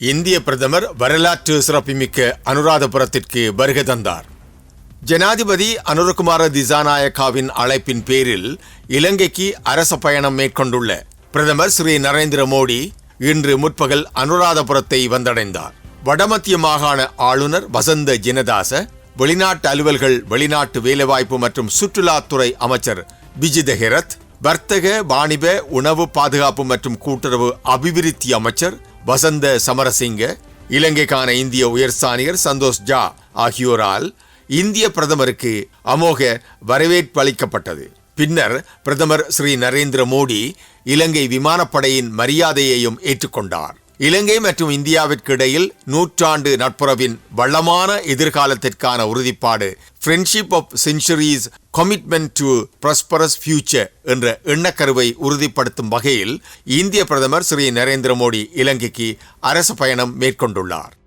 இந்திய பிரதமர் வரலாற்று சிறப்புமிக்க அனுராதபுரத்திற்கு வருகை தந்தார். ஜனாதிபதி அனுரகுமார திசாநாயக்காவின் அழைப்பின் பேரில் இலங்கைக்கு அரச பயணம் மேற்கொண்டுள்ள பிரதமர் ஸ்ரீ நரேந்திர மோடி இன்று முற்பகல் அனுராதபுரத்தை வந்தடைந்தார். வடமத்திய மாகாண ஆளுநர் வசந்த ஜினதாச வெளிநாட்டு அலுவல்கள் வெளிநாட்டு வேலைவாய்ப்பு மற்றும் சுற்றுலாத்துறை அமைச்சர் விஜித ஹெரத் வர்த்தக வாணிப உணவு பாதுகாப்பு மற்றும் கூட்டுறவு அபிவிருத்தி அமைச்சர் வசந்த சமரசிங்க இலங்கைக்கான இந்திய உயர்ஸ்தானியர் சந்தோஷ் ஜா ஆகியோரால் இந்திய பிரதமருக்கு அமோக வரவேற்பு அளிக்கப்பட்டது பின்னர் பிரதமர் ஸ்ரீ நரேந்திர மோடி இலங்கை விமானப்படையின் மரியாதையையும் ஏற்றுக்கொண்டார். இலங்கை மற்றும் இந்தியாவிற்கு இடையில் நூற்றாண்டு நட்புறவின் வளமான எதிர்காலத்திற்கான உறுதிப்பாடு friendship of centuries commitment to prosperous future என்ற எண்ணக்கருவை உறுதிப்படுத்தும் வகையில் இந்திய பிரதமர் ஸ்ரீ நரேந்திர மோடி இலங்கைக்கு அரசு பயணம் மேற்கொண்டுள்ளார்.